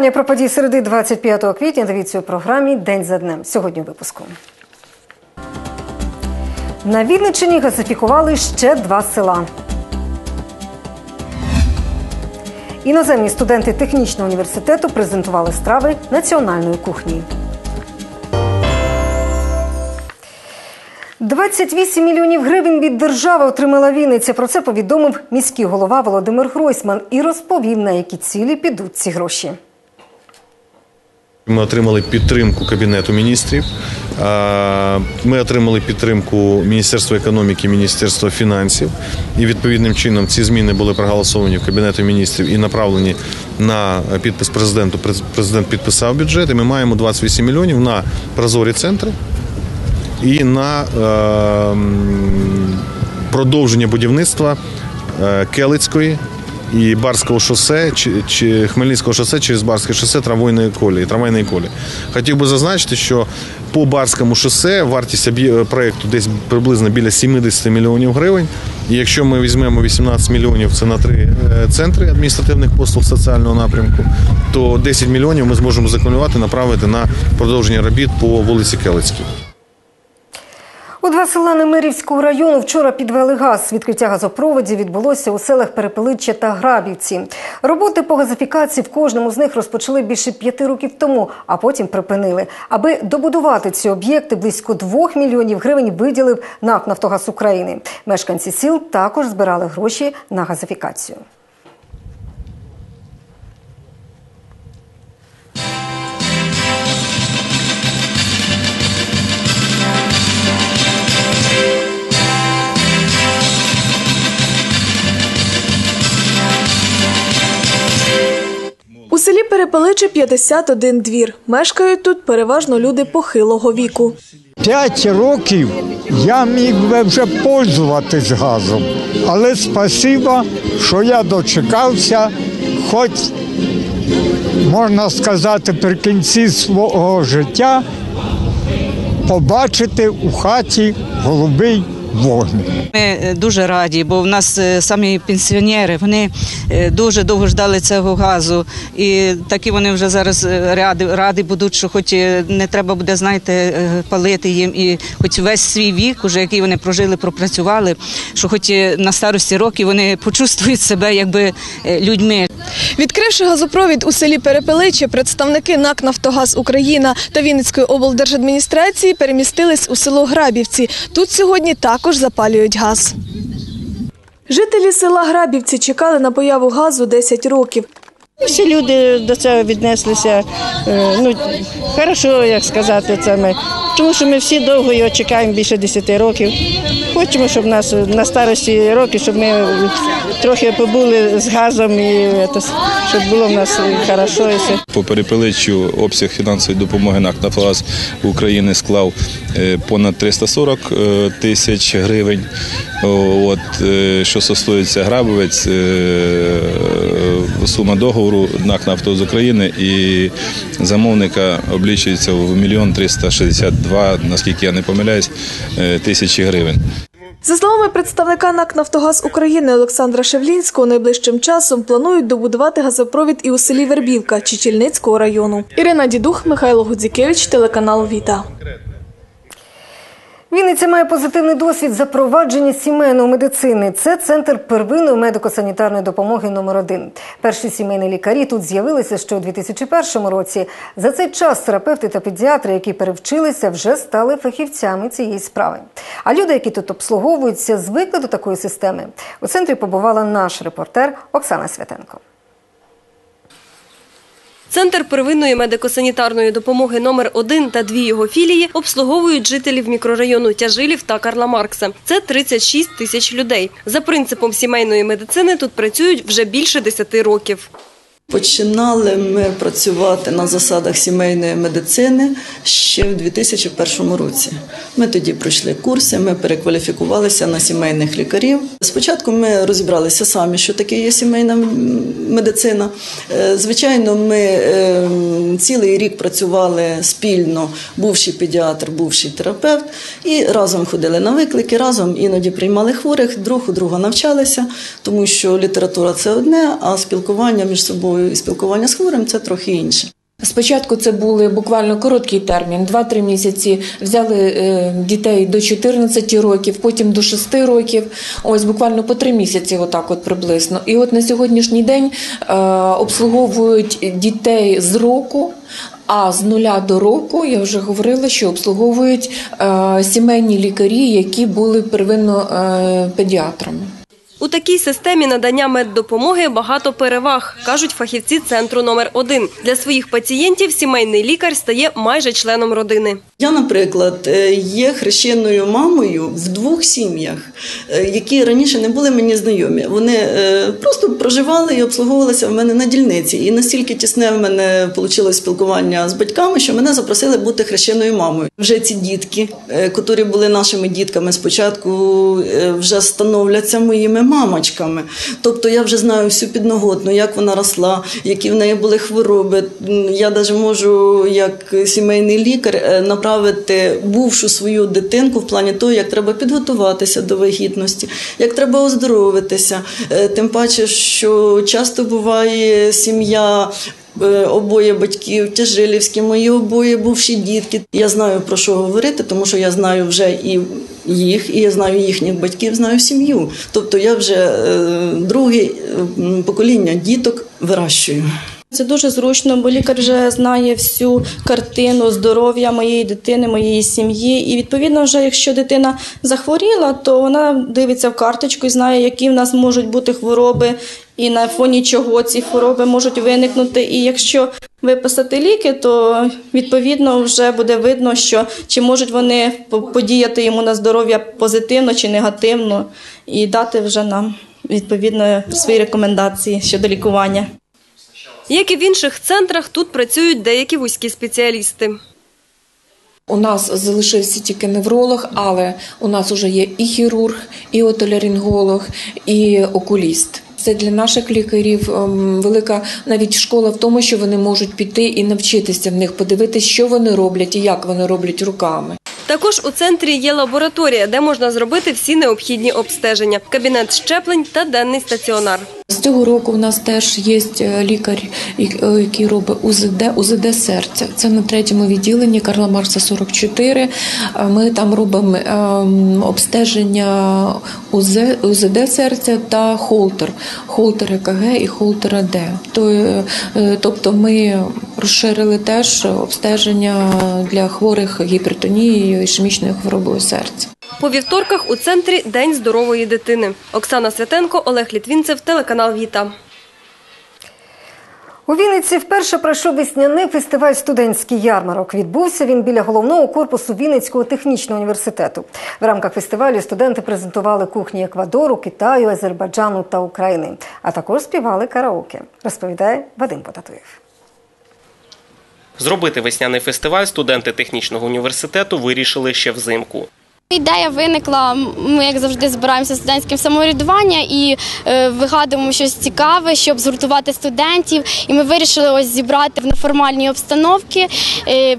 Вітання про події середи 25 квітня. Дивіться у програмі День за днем. Сьогодні у випуску. На Вінниччині газифікували ще два села. Іноземні студенти технічного університету презентували страви національної кухні. 28 мільйонів гривень від держави отримала Вінниця. Про це повідомив міський голова Володимир Гройсман і розповів, на які цілі підуть ці гроші. Ми отримали підтримку Кабінету міністрів. Ми отримали підтримку Міністерства економіки, Міністерства фінансів. І відповідним чином ці зміни були проголосовані в Кабінету міністрів і направлені на підпис президенту. Президент підписав бюджет. І ми маємо 28 мільйонів на прозорі центри і на е, продовження будівництва е, Келицької і Барського шосе чи, чи Хмельницького шосе через Барське шосе трамвайної колії. Трамвайної колії. Хотів би зазначити, що по Барському шосе вартість проекту десь приблизно біля 70 мільйонів гривень. І якщо ми візьмемо 18 мільйонів, це на три е, центри адміністративних послуг соціального напрямку, то 10 мільйонів ми зможемо закумулювати, направити на продовження робіт по вулиці Келицькій. У два села Немирівського району вчора підвели газ. Відкриття газопроводів відбулося у селах Перепеличчя та Грабівці. Роботи по газифікації в кожному з них розпочали більше п'яти років тому, а потім припинили. Аби добудувати ці об'єкти, близько двох мільйонів гривень виділив НАК «Нафтогаз України. Мешканці сіл також збирали гроші на газифікацію. Перепеличе 51 двір. Мешкають тут переважно люди похилого віку. П'ять років я міг би вже пользуватись газом, але спасіба, що я дочекався, хоч можна сказати, при кінці свого життя побачити у хаті голубий вогник. Ми е, дуже раді, бо в нас е, самі пенсіонери вони е, дуже довго ждали цього газу, і такі вони вже зараз е, раді, раді будуть, що хоч не треба буде, знаєте, палити їм, і хоч весь свій вік, уже який вони прожили, пропрацювали, що хоч на старості років вони почувствують себе якби людьми. Відкривши газопровід у селі Перепеличе, представники НАК «Нафтогаз Україна та Вінницької облдержадміністрації перемістились у село Грабівці. Тут сьогодні також запалюють газ. Жителі села Грабівці чекали на появу газу 10 років. Всі люди до цього віднеслися. е, Ну хорошо, як сказати, це ми. Тому що ми всі довго його чекаємо більше 10 років. Хочемо, щоб нас на старості років, щоб ми трохи побули з газом і щоб було в нас хорошо. По перепеличу обсяг фінансової допомоги НАК «Нафтогаз України склав е, понад 340 е, тисяч гривень. От, що стосується Грабовець, сума договору НАК «Нафтогаз України і замовника облічується в мільйон 362, наскільки я не помиляюсь, е, тисячі гривень. За словами представника НАК «Нафтогаз України Олександра Шевлінського, найближчим часом планують добудувати газопровід і у селі Вербівка Чечільницького району. Ірина Дідух, Михайло Гудзікевич, телеканал Віта. Вінниця має позитивний досвід запровадження сімейної медицини. Це центр первинної медико-санітарної допомоги номер 1 Перші сімейні лікарі тут з'явилися ще у 2001 році. За цей час терапевти та педіатри, які перевчилися, вже стали фахівцями цієї справи. А люди, які тут обслуговуються, звикли до такої системи. У центрі побувала наш репортер Оксана Святенко. Центр первинної медико-санітарної допомоги номер 1 та дві його філії обслуговують жителів мікрорайону Тяжилів та Карла Маркса. Це 36 тисяч людей. За принципом сімейної медицини тут працюють вже більше 10 років. Починали ми працювати на засадах сімейної медицини ще в 2001 році. Ми тоді пройшли курси, ми перекваліфікувалися на сімейних лікарів. Спочатку ми розібралися самі, що таке є сімейна медицина. Е, Звичайно, ми е, цілий рік працювали спільно, бувший педіатр, бувший терапевт, і разом ходили на виклики, разом іноді приймали хворих, друг у друга навчалися, тому що література це одне, а спілкування між собою і спілкування з хворим це трохи інше. Спочатку це були буквально короткий термін, 2-3 місяці. Взяли е, дітей до 14 років, потім до 6 років. Ось буквально по 3 місяці, отак от приблизно. І от на сьогоднішній день е, обслуговують дітей з року. А з нуля до року я вже говорила, що обслуговують е, сімейні лікарі, які були первинно педіатрами. У такій системі надання меддопомоги багато переваг, кажуть фахівці центру номер 1 Для своїх пацієнтів сімейний лікар стає майже членом родини. Я, наприклад, е, є хрещеною мамою в двох сім'ях, е, які раніше не були мені знайомі. Вони е, просто проживали і обслуговувалися в мене на дільниці. І настільки тісне в мене вийшло спілкування з батьками, що мене запросили бути хрещеною мамою. Вже ці дітки, які були нашими дітками, спочатку вже становляться моїми мамочками. Тобто я вже знаю всю підноготну, як вона росла, які в неї були хвороби. Я навіть можу, як сімейний лікар, е, направити бувшу свою дитинку в плані того, як треба підготуватися до вагітності, як треба оздоровитися. Е, Тим паче, що часто буває сім'я. е, Обоє батьків тяжилівські, мої обоє бувші дітки. Я знаю про що говорити, тому що я знаю вже і їх, і я знаю їхніх батьків, знаю сім'ю. Тобто я вже е, друге покоління діток вирощую. Це дуже зручно, бо лікар вже знає всю картину здоров'я моєї дитини, моєї сім'ї. І відповідно, вже якщо дитина захворіла, то вона дивиться в карточку і знає, які в нас можуть бути хвороби, і на фоні чого ці хвороби можуть виникнути. І якщо виписати ліки, то відповідно вже буде видно, що чи можуть вони по- подіяти йому на здоров'я позитивно чи негативно, і дати вже нам відповідно свої рекомендації щодо лікування. Як і в інших центрах, тут працюють деякі вузькі спеціалісти. У нас залишився тільки невролог, але у нас вже є і хірург, і отоляринголог, і окуліст. Це для наших лікарів ем, велика навіть школа в тому, що вони можуть піти і навчитися в них, подивитися, що вони роблять і як вони роблять руками. Також у центрі є лабораторія, де можна зробити всі необхідні обстеження, кабінет щеплень та денний стаціонар. З цього року у нас теж є е, лікар, е, який робить УЗД, УЗД серця. Це на третьому відділенні Карла Маркса 44. Е, Ми там робимо ем, обстеження УЗ, УЗД серця та холтер, холтер ЕКГ і холтер АД. Е, Тобто ми розширили теж обстеження для хворих гіпертонією і ішемічною хворобою серця. По вівторках у центрі День здорової дитини. Оксана Святенко, Олег Літвінцев, телеканал Віта. У Вінниці вперше пройшов весняний фестиваль студентський ярмарок. Відбувся він біля головного корпусу Вінницького технічного університету. В рамках фестивалю студенти презентували кухні Еквадору, Китаю, Азербайджану та України, а також співали караоке. Розповідає Вадим Потатуєв. Зробити весняний фестиваль студенти технічного університету вирішили ще взимку. Ідея виникла. Ми, як завжди, збираємося студентським самоврядування і е, вигадуємо щось цікаве, щоб згуртувати студентів. І ми вирішили ось зібрати в неформальній обстановці. Е,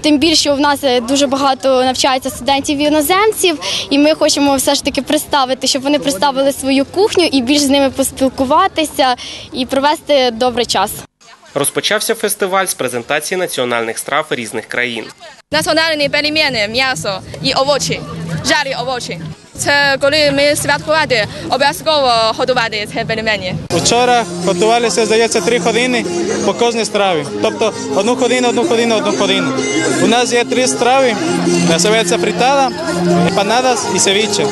Тим більше в нас е, дуже багато навчається студентів іноземців, і ми хочемо все ж таки представити, щоб вони представили свою кухню і більш з ними поспілкуватися і провести добрий час. Розпочався фестиваль з презентації національних страв різних країн. Національні пельмені, м'ясо і овочі, жарі овочі. Це коли ми святкувати, обов'язково готувати ці пельмені. Вчора готувалися, здається, три години по кожній страві. Тобто одну годину, одну годину, одну годину. У нас є три страви, називається фрітада, емпанадас і севіче.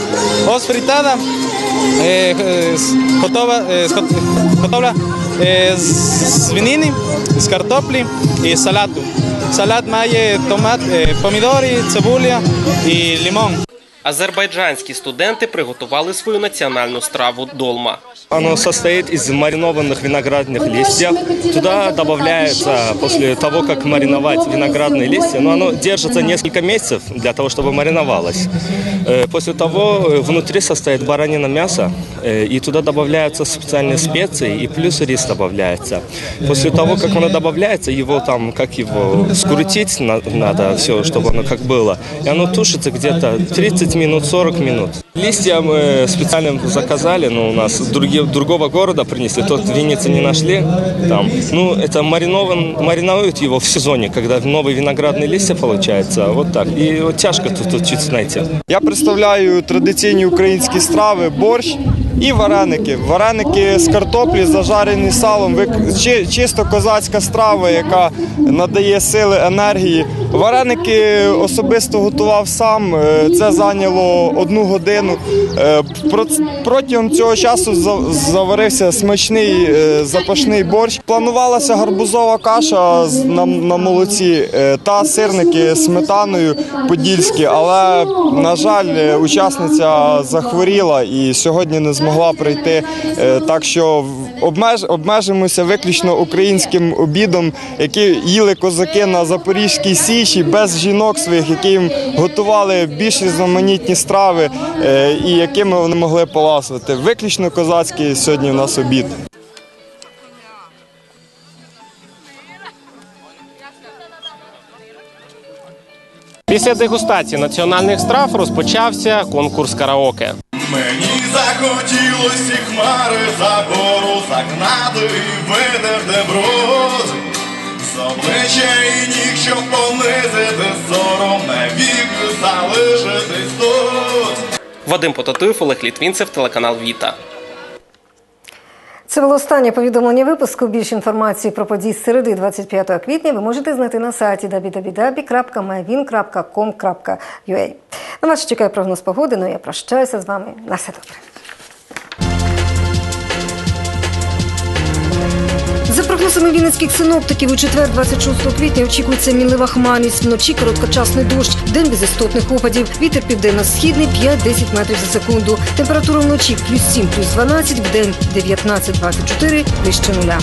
Ось фрітада е, е, з- готова, е, з гот- готовля е, з свинини, з картоплі і салату. Салат має томат, е, помідори, цибуля і лимон. Азербайджанські студенти приготували свою національну страву долма. Оно состоит из маринованных виноградных листьев. Туда добавляется, после того, как мариновать виноградные листья, но оно держится несколько месяцев для того, чтобы мариновалось. Э, После того э, внутри состоит баранина мясо, э, и туда добавляются специальные специи, и плюс рис добавляется. После того, как оно добавляется, его там, как его, скрутить на- надо все, чтобы оно как было. И оно тушится где-то 30 минут, 40 минут. Листья мы специально заказали, но у нас други- другого города принесли, тот в Виннице не нашли. Там. Ну, это маринован, мариновывают его в сезоне, когда новые виноградные листья получается, вот так. И вот тяжко тут, тут чуть найти. Я представляю традиційні українські страви, борщ і вареники. Вареники з картоплі, зажарені салом, вик- чи- чисто козацька страва, яка надає сили, енергії. Вареники особисто готував сам. е, Це зайняло одну годину. Е, Протягом цього часу заварився смачний е, запашний борщ. Планувалася гарбузова каша на, молоці та сирники сметаною подільські, але на жаль, учасниця захворіла і сьогодні не змогла прийти. Так що обмеж, обмежимося виключно українським обідом, які їли козаки на Запорізькій січі без жінок своїх, які їм готували більш різноманітні страви е, і якими вони могли поласувати. Виключно козацький сьогодні у нас обід. Після дегустації національних страв розпочався конкурс караоке. Мені захотілося хмари за гору загнати і витерти бруд. З обличчя і ніг, щоб понизити сором, навік залишитись тут. Вадим Потатуєв, Олег Літвінцев, телеканал Віта. Це було останнє повідомлення випуску. Більше інформації про події з середи 25 квітня ви можете знайти на сайті www.myvin.com.ua. На вас чекає прогноз погоди, ну я прощаюся з вами. На все добре. Прогнозами вінницьких синоптиків, у четвер, 26 квітня, очікується мінлива хмарність. Вночі короткочасний дощ, день без істотних опадів. Вітер південно-східний 5-10 метрів за секунду. Температура вночі плюс 7, плюс 12, в день 19-24, вище нуля.